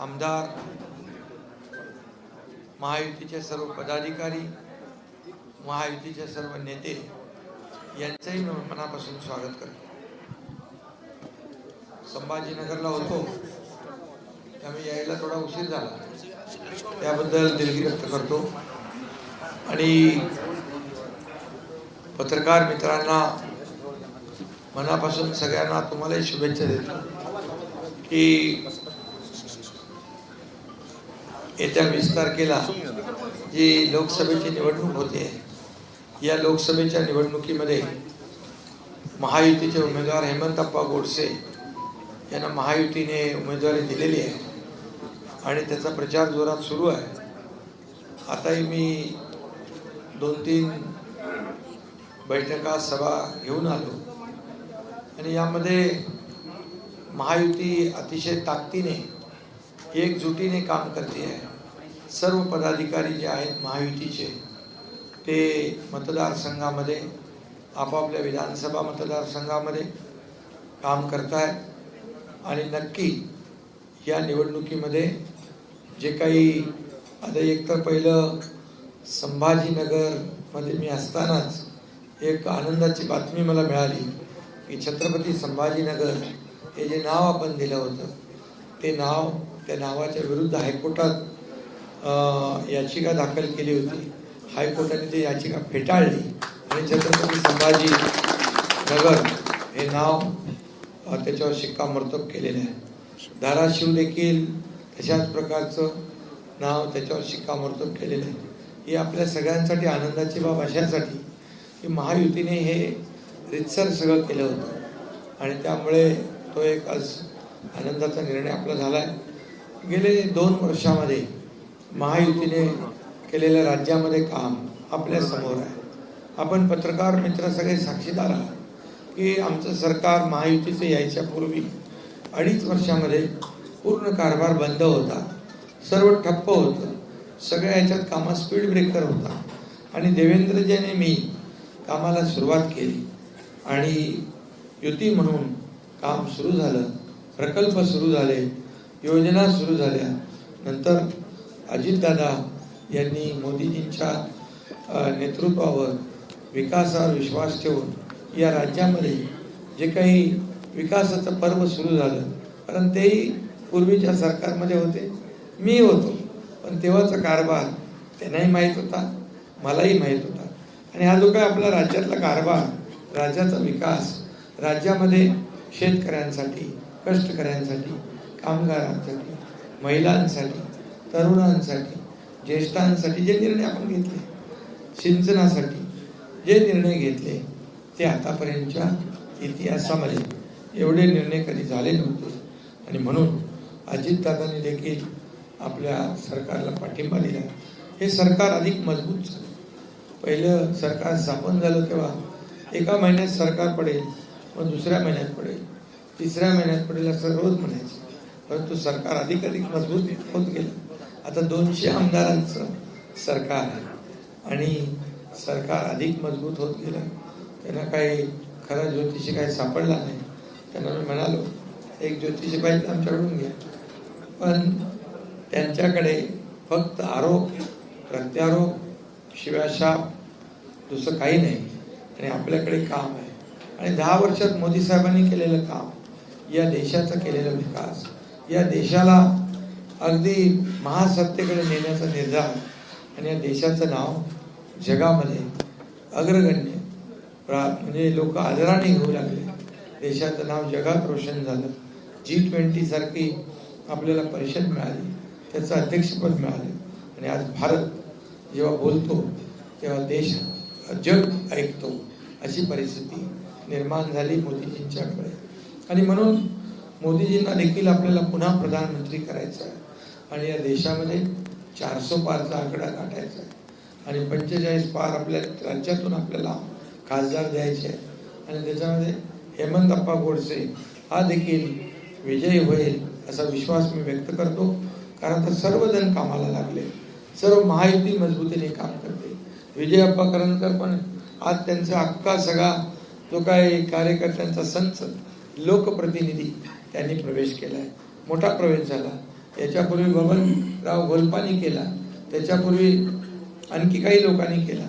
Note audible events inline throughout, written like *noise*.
आमदार महायुतीचे सर्व पदाधिकारी महायुतीचे सर्व नेते यांचंही मी मनापासून स्वागत करतो. संभाजीनगरला होतो. त्यामुळे यायला थोडा उशीर झाला. त्याबद्दल दिलगी व्यक्त करतो. आणि पत्रकार मित्रांना मनापासून सगळ्यांना तुम्हालाही शुभेच्छा देतो की येत्या वीस तारखेला जी लोकसभेची निवडणूक होते या लोकसभेच्या निवडणुकीमध्ये महायुतीचे उमेदवार हेमंतप्पा गोडसे यांना महायुतीने उमेदवारी दिलेली आहे आणि त्याचा प्रचार जोरात सुरू आहे. आताही मी दोन तीन बैठका सभा घेऊन आलो आणि यामध्ये महायुती अतिशय ताकदीने एकजुटीने काम करते आहे. सर्व पदाधिकारी जे आहेत महायुतीचे ते मतदारसंघामध्ये आपापल्या विधानसभा मतदारसंघामध्ये काम करत आहेत आणि नक्की या निवडणुकीमध्ये जे काही आता एक तर पहिलं संभाजीनगरमध्ये मी असतानाच एक आनंदाची बातमी मला मिळाली की छत्रपती संभाजीनगर हे जे नाव आपण दिलं होतं ते नाव त्या नावाच्या विरुद्ध हायकोर्टात याचिका दाखल केली होती. हायकोर्टाने ती याचिका फेटाळली. आणि छत्रपती संभाजी नगर हे नाव त्याच्यावर शिक्कामोर्तब केलेलं आहे. धाराशिव देखील तशाच प्रकारचं नाव त्याच्यावर शिक्कामोर्तब केलेलं आहे. ही आपल्या सगळ्यांसाठी आनंदाची बाब अशासाठी की महायुतीने हे रितसर सगळं केलं होतं. आणि त्यामुळे तो एक आज आनंदाचा निर्णय आपला झाला आहे गेले दोन वर्षामध्ये महायुतीने केलेलं राज्यामध्ये काम आपल्यासमोर आहे. आपण पत्रकार मित्र सगळे साक्षीदार आहात की आमचं सरकार महायुतीचं यायच्या पूर्वी अडीच वर्षामध्ये पूर्ण कारभार बंद होता. सर्व ठप्प होतं. सगळ्या ह्याच्यात कामात स्पीड ब्रेकर होता. आणि देवेंद्रजीने मी कामाला सुरुवात केली. आणि युती म्हणून काम सुरू झालं. प्रकल्प सुरू झाले. योजना सुरू झाल्या. नंतर अजितदादा यांनी मोदीजींच्या नेतृत्वावर विकासावर विश्वास ठेवून या राज्यामध्ये जे काही विकासाचं पर्व सुरू झालं कारण तेही पूर्वीच्या सरकारमध्ये होते. मी होतो पण तेव्हाचा कारभार त्यांनाही माहीत होता मलाही माहीत होता. आणि हा जो काय आपला राज्यातला कारभार राज्याचा विकास राज्यामध्ये शेतकऱ्यांसाठी कष्टकऱ्यांसाठी कामगारांसाठी महिलांसाठी तरुणांसाठी ज्येष्ठांसाठी जे निर्णय आपण घेतले सिंचनासाठी जे निर्णय घेतले ते आतापर्यंतच्या इतिहासामध्ये एवढे निर्णय कधी झाले नव्हते. आणि म्हणून अजितदादांनी देखील आपल्या सरकारला पाठिंबा दिला. हे सरकार अधिक मजबूत झालं. पहिलं सरकार स्थापन झालं तेव्हा एका महिन्यात सरकार पडेल मग दुसऱ्या महिन्यात पडेल. तिसऱ्या महिन्यात पडेल असं रोज म्हणायचं. परंतु सरकार अधिक अधिक मजबूत होत गेलं. आता दोनशे आमदारांचं सरकार आहे. आणि सरकार अधिक मजबूत होत गेलं. त्यांना काही खरा ज्योतिषी काही सापडला नाही. त्यांना मी म्हणालो एक ज्योतिषी पाहिजे आमच्याकडून घ्या. पण त्यांच्याकडे फक्त आरोप प्रत्यारोप शिव्याशाप दुसरं काही नाही. आणि आपल्याकडे काम आहे. आणि दहा वर्षात मोदी साहेबांनी केलेलं काम या देशाचा केलेला विकास या देशाला अगदी महासत्तेकडे नेण्याचा निर्धार आणि या देशाचं नाव जगामध्ये अग्रगण्य प्रा म्हणजे लोक आदराने घेऊ लागले. देशाचं नाव जगात रोशन झालं. जी ट्वेंटी सारखी आपल्याला परिषद मिळाली. त्याचं अध्यक्षपद मिळालं. आणि आज भारत जेव्हा बोलतो तेव्हा देश जग ऐकतो अशी परिस्थिती निर्माण झाली मोदीजींच्याकडे. आणि म्हणून मोदीजींना देखील आपल्याला पुन्हा प्रधानमंत्री करायचं आहे. आणि या देशामध्ये चारसो पारचा आकडा गाठायचा आहे. आणि पंचेचाळीस पार आपल्या राज्यातून आपल्याला खासदार द्यायचे आहे आणि त्याच्यामध्ये हेमंतप्पा गोडसे हा देखील विजयी होईल असा विश्वास मी व्यक्त करतो. कारण तर सर्वजण कामाला लागले. सर्व महायुती मजबूतीने काम करते. विजय अप्पा पण आज त्यांचा अख्खा सगळा जो काही कार्यकर्त्यांचा संसद लोकप्रतिनिधी त्यांनी प्रवेश केला आहे मोठा प्रवेश झाला. याच्यापूर्वी बबनराव गोलपानी केला त्याच्यापूर्वी आणखी काही लोकांनी केला.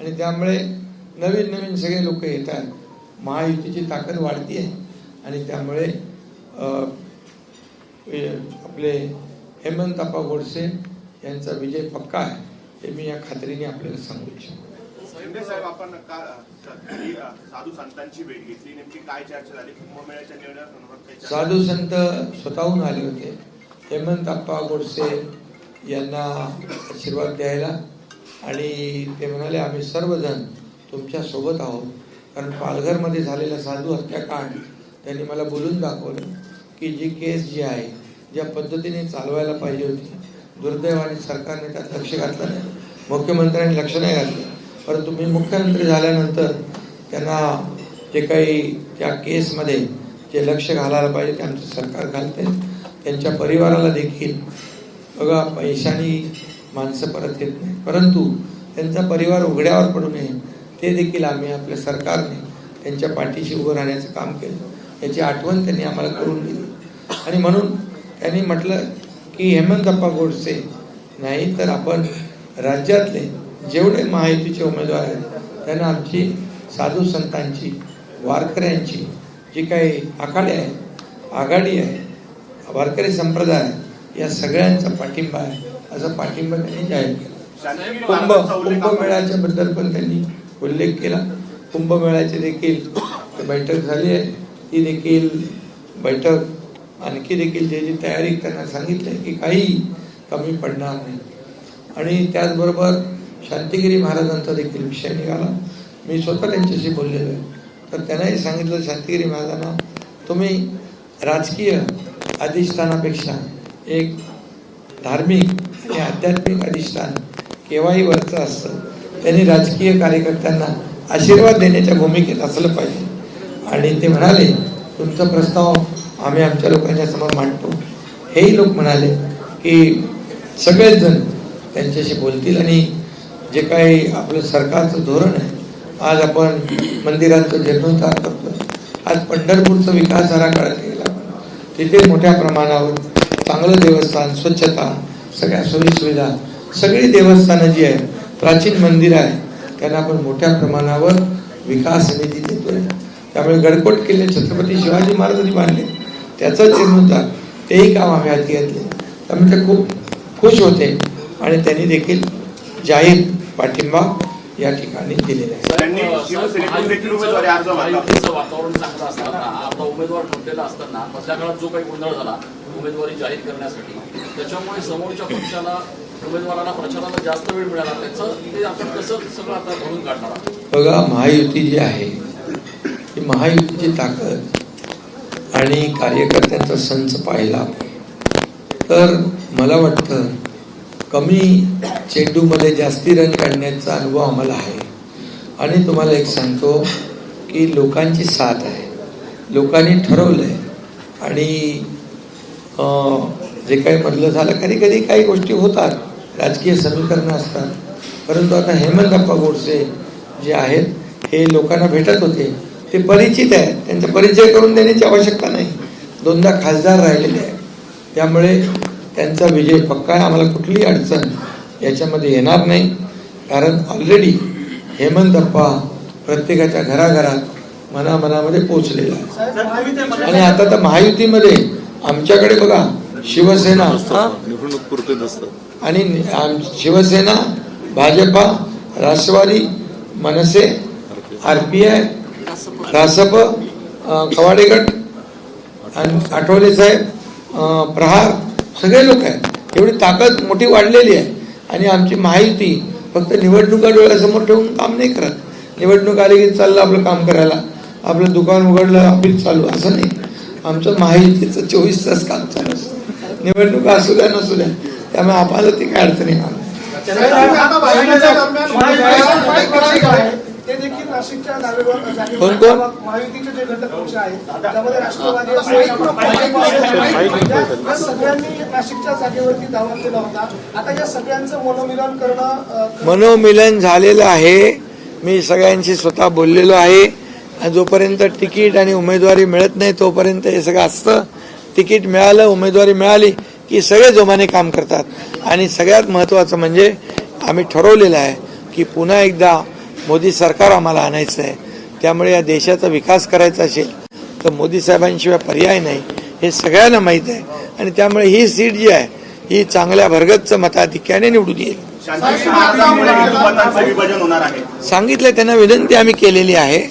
आणि त्यामुळे नवीन नवीन सगळे लोक येत आहेत महायुतीची ताकद वाढती आहे आणि त्यामुळे आपले हेमंतप्पा गोडसे यांचा विजय पक्का आहे हे मी या खात्रीने आपल्याला सांगू इच्छितो. साहेब आपण साधू संतांची भेट घेतली. नेमकी काय चर्चा झाली? कुंभमेळ्याच्या निर्णयासंदर्भात साधू संत स्वतःहून आले होते. हेमंत अप्पा गोडसे यांना आशीर्वाद द्यायला आणि ते म्हणाले आम्ही सर्वजण तुमच्यासोबत आहोत. कारण पालघरमध्ये झालेला साधू हत्याकांड त्यांनी मला बोलून दाखवलं की जी केस जी आहे ज्या पद्धतीने चालवायला पाहिजे होती दुर्दैवाने सरकारने त्यात लक्ष घातलं नाही. मुख्यमंत्र्यांनी लक्ष नाही घातलं. परंतु मी मुख्यमंत्री झाल्यानंतर त्यांना जे काही त्या केसमध्ये जे लक्ष घालायला पाहिजे ते आमचं सरकार घालते त्यांच्या परिवाराला देखील. बघा पैशानी माणसं परत येत नाही परंतु त्यांचा परिवार उघड्यावर पडू नये. ते देखील आम्ही आपल्या सरकारने त्यांच्या पाठीशी उभं राहण्याचं काम केलं. याची आठवण त्यांनी आम्हाला करून दिली. आणि म्हणून त्यांनी म्हटलं की हेमंतप्पा गोडसे नाही तर आपण राज्यातले जेवढे महायुतीचे उमेदवार आहेत त्यांना आमची साधू संतांची वारकऱ्यांची जी काही आखाडे आहे आघाडी आहे वारकरी संप्रदाय या सगळ्यांचा पाठिंबा आहे. असा पाठिंबा त्यांनी जाहीर केला. कुंभ कुंभमेळ्याच्या बद्दल पण त्यांनी उल्लेख केला. कुंभमेळ्याची देखील बैठक झाली आहे. ती देखील बैठक आणखी देखील जे जी तयारी त्यांना सांगितली आहे की काही कमी पडणार नाही. आणि त्याचबरोबर शांतिगिरी महाराजांचा देखील विषय निघाला. मी स्वतः त्यांच्याशी बोललेलो आहे. तर त्यांनाही सांगितलं शांतिगिरी महाराजांना तुम्ही राजकीय अधिष्ठानापेक्षा एक धार्मिक आणि आध्यात्मिक अधिष्ठान केव्हाही वरचं असतं त्यांनी राजकीय कार्यकर्त्यांना आशीर्वाद देण्याच्या भूमिकेत असलं पाहिजे. आणि ते म्हणाले तुमचा प्रस्ताव आम्ही आमच्या लोकांच्या समोर मांडतो. हेही लोक म्हणाले की सगळेच जण त्यांच्याशी बोलतील आणि जे काही आपलं सरकारचं धोरण आहे आज आपण मंदिरांचं जीर्णोद्धार करतो आज पंढरपूरचा विकास आराखडा केला तिथे मोठ्या प्रमाणावर चांगलं देवस्थान स्वच्छता सगळ्या सोयीसुविधा सगळी देवस्थानं जी आहेत प्राचीन मंदिरं आहे त्यांना आपण मोठ्या प्रमाणावर विकास निधी देतोय त्यामुळे गडकोट किल्ले छत्रपती शिवाजी महाराजांनी बांधले. त्याचा जीर्णोद्धार तेही काम आम्ही हाती घेतले. त्यामुळे ते खूप खुश होते आणि त्यांनी देखील जाहीर पाठिंबा या ठिकाणी दिलेला आहे त्यांनी शिवसेनेतून देखील उमेदवारी अर्ज भरला. महायुतीचं वातावरण चांगलं असताना उमेदवार ठरलेला असताना मधल्या काळात जो काही गोंधळ झाला उमेदवारी जाहीर करण्यासाठी त्याच्यामुळे समोरच्या पक्षाला उमेदवाराला प्रचाराला जास्त वेळ मिळाला त्याचं ते आपण कसं सगळं आता भरून काढणार आहोत बघा महायुती जी आहे ही महायुतीची ताकद आणि कार्यकर्त्यांचा संच पाहिला आपण. तर मला वाटतं कमी चेंडूमध्ये जास्ती रन काढण्याचा अनुभव आम्हाला आहे. आणि तुम्हाला एक सांगतो की लोकांची साथ आहे. लोकांनी ठरवलं आहे आणि जे काही म्हटलं झालं कधी कधी काही गोष्टी होतात. राजकीय समीकरणं असतात. परंतु आता हेमंतप्पा गोडसे जे आहेत हे लोकांना भेटत होते. ते परिचित आहेत. त्यांचा परिचय करून देण्याची आवश्यकता नाही. दोनदा खासदार राहिलेले आहेत. त्यामुळे त्यांचा विजय पक्का आहे. आम्हाला कुठलीही अडचण याच्यामध्ये येणार नाही. कारण ऑलरेडी हेमंतप्पा प्रत्येकाच्या घराघरात मनामनामध्ये पोचलेला आहे. आणि आता तर महायुतीमध्ये आमच्याकडे बघा शिवसेना? निवडणूक पुरते नसतं आणि आम- Shivsena Bhajapa Rashtrawadi Manase R P I Rasap अं, कवाडे गट आणि आठवले साहेब प्रहार सगळे लोक आहेत. एवढी ताकद मोठी वाढलेली आहे. आणि आमची महायुती फक्त निवडणुका डोळ्यासमोर ठेवून काम नाही करत. निवडणूक आली की चाललं आपलं काम करायला. आपलं दुकान उघडलं ऑफिस चालू असं नाही. आमचं महायुतीचं चोवीस तास काम चालू असतं. निवडणुका असू द्या नसू द्या त्यामुळे आम्हाला ती काय अडचण येणार कोण कोण? महायुतीचे जे घटक पक्ष आहेत त्यामध्ये राष्ट्रवादी असो, या सगळ्यांनी नाशिकच्या जागेवरती दावा केला होता. आता या सगळ्यांचं मनोमिलन करणं अ, मनोमिलन झालेलं आहे. मी सगळ्यांशी स्वतः बोललेलो आहे. आणि जोपर्यंत तिकीट आणि उमेदवारी मिळत नाही तोपर्यंत हे सगळं असतं. तिकीट मिळालं उमेदवारी मिळाली की सगळे जोमाने काम करतात. आणि सगळ्यात महत्त्वाचं म्हणजे आम्ही ठरवलेलं आहे की पुन्हा एकदा मोदी सरकार आम्हाला आणायचं आहे त्यामुळे या देशाचा विकास करायचा असेल तर मोदी साहेबांशिवाय पर्याय नाही. हे सगळ्यांना माहीत आहे. आणि त्यामुळे ही सीट जी आहे ही चांगल्या भरगतचं मताधिक्याने निवडून येईल. आहे सांगितलं त्यांना विनंती आम्ही केलेली आहे.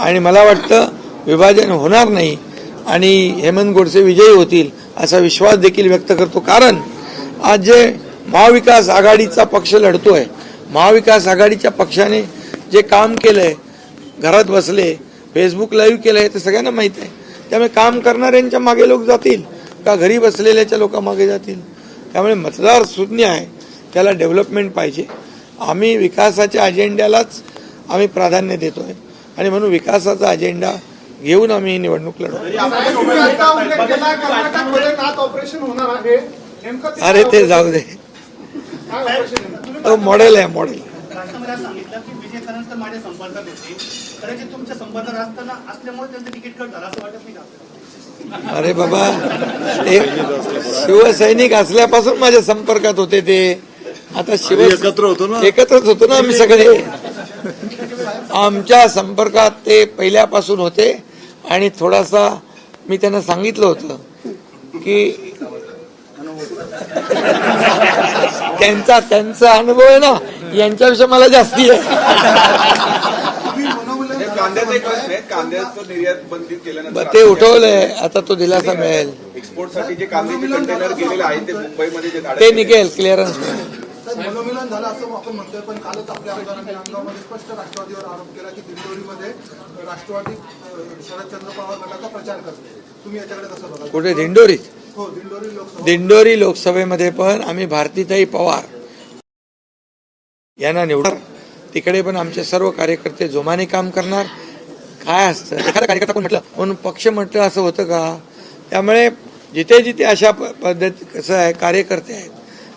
आणि मला वाटतं विभाजन होणार नाही. आणि हेमंत गोडसे विजयी होतील असा विश्वास देखील व्यक्त करतो. कारण आज जे महाविकास आघाडीचा पक्ष लढतोय महाविकास आघाडीच्या पक्षाने जे काम केलंय घरात बसले फेसबुक लाईव्ह केलंय ते सगळ्यांना माहीत आहे. त्यामुळे काम करणाऱ्यांच्या मागे लोक जातील का घरी बसलेल्याच्या लोकांमागे जातील? त्यामुळे मतदार शून्य आहे त्याला डेव्हलपमेंट पाहिजे. आम्ही विकासाच्या अजेंड्यालाच आम्ही प्राधान्य देतोय. आणि म्हणून विकासाचा अजेंडा घेऊन आम्ही ही निवडणूक लढवतो आहे. अरे ते जाऊ दे. आहे? तो मॉडेल आहे मॉडेल मला सांगितलं की विजय तर माझ्या संपर्कात होते. कदाचित तुमच्या संपर्कात असताना असल्यामुळे त्यांचं तिकीट कट झालं असं वाटत नाही का? अरे बाबा शिवसैनिक असल्यापासून माझ्या संपर्कात होते ते. आता शिव एकत्र होतो ना? एकत्रच होतो ना आम्ही सगळे. आमच्या संपर्कात ते पहिल्यापासून होते आणि थोडासा मी त्यांना सांगितलं होतं की *laughs* त्यांचा त्यांचा अनुभव आहे ना. यांच्यापेक्षा मला जास्ती आहे. कांद्याचा निर्यात बंदी केल्यानंतर ब- ते उठवलंय. आता तो दिलासा मिळेल. एक्सपोर्टसाठी जे कांद्याचे कंटेनर गेलेले आहेत ते मुंबईमध्ये निघेल क्लिअरन्स मिळेल. साहेब, मनोमिलन झालं असं आपण म्हणतोय पण कालच आपल्या आमदारांनी नांदगावमध्ये स्पष्ट राष्ट्रवादीवर आरोप केला की दिंडोरीमध्ये राष्ट्रवादी अं, शरदचंद्र पवार गटाचा प्रचार करते तुम्ही याच्याकडे कसं बघा कुठे? दिंडोरीत हो दिंडोरी लोकसभा. दिंडोरी लोकसभेमध्ये पण आम्ही भारतीताई पवार यांना निवडणार तिकडे पण आमचे सर्व कार्यकर्ते जोमाने काम करणार. काय असतं? एखादा कार्यकर्ता कोण म्हटलं? म्हणून पक्ष म्हटलं असं होतं का? त्यामुळे जिथे जिथे अशा प- पद्धत कसं आहे कार्यकर्ते आहेत.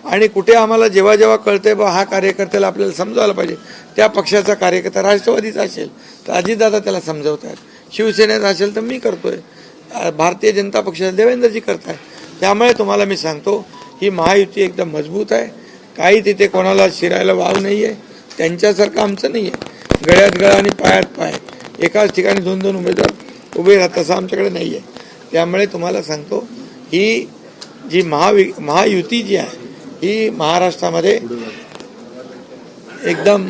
आणि कुठे आम्हाला जेव्हा जेव्हा कळतंय बा हा कार्यकर्त्याला आपल्याला समजावला पाहिजे त्या पक्षाचा कार्यकर्ता राष्ट्रवादीचा असेल तर अजितदादा त्याला समजवतात. शिवसेनेचा असेल तर मी करतोय. भारतीय जनता पक्षाचा देवेंद्रजी करत आहे त्यामुळे तुम्हाला मी सांगतो ही महायुती एकदम मजबूत आहे. काही तिथे कोणाला शिरायला वाव नाही आहे त्यांच्यासारखं आमचं नाही आहे गळ्यात गळा आणि पायात पाय. एकाच ठिकाणी दोन दोन उमेदवार उभे राहतात असं आमच्याकडे नाही आहे त्यामुळे तुम्हाला सांगतो ही जी महावि महायुती जी आहे ही महाराष्ट्रामध्ये एकदम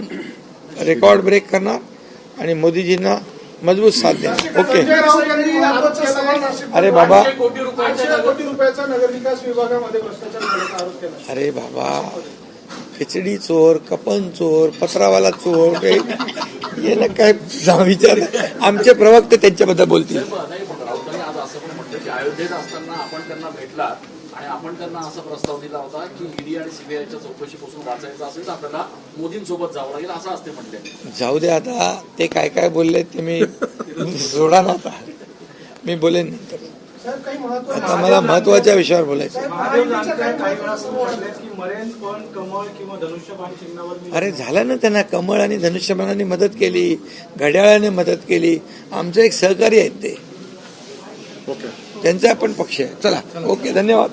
रेकॉर्ड ब्रेक करणार आणि मोदीजींना मजबूत साथ द्या ओके. अरे बाबा. अरे बाबा. खिचडी चोर कपन चोर पत्रावाला चोर काही ये ना काय विचार. आमचे प्रवक्ते त्यांच्याबद्दल बोलतील. आणि आपण त्यांना असा प्रस्ताव दिला होता की ईडी आणि सीबीआयच्या चौकशीपासून वाचायचं असेल तर आपल्याला मोदींसोबत जावं लागेल असं असते म्हटले जाऊ दे आता ते काय काय बोलले ते मी सोडा ना आता. मी बोलेन नंतर. आता मला महत्त्वाच्या विषयावर बोलायचं अरे झालं ना त्यांना कमळ आणि धनुष्यबाणाने मदत केली घड्याळाने मदत केली. आमचं एक सहकारी आहेत ते. त्यांचा पण पक्ष आहे. चला ओके धन्यवाद.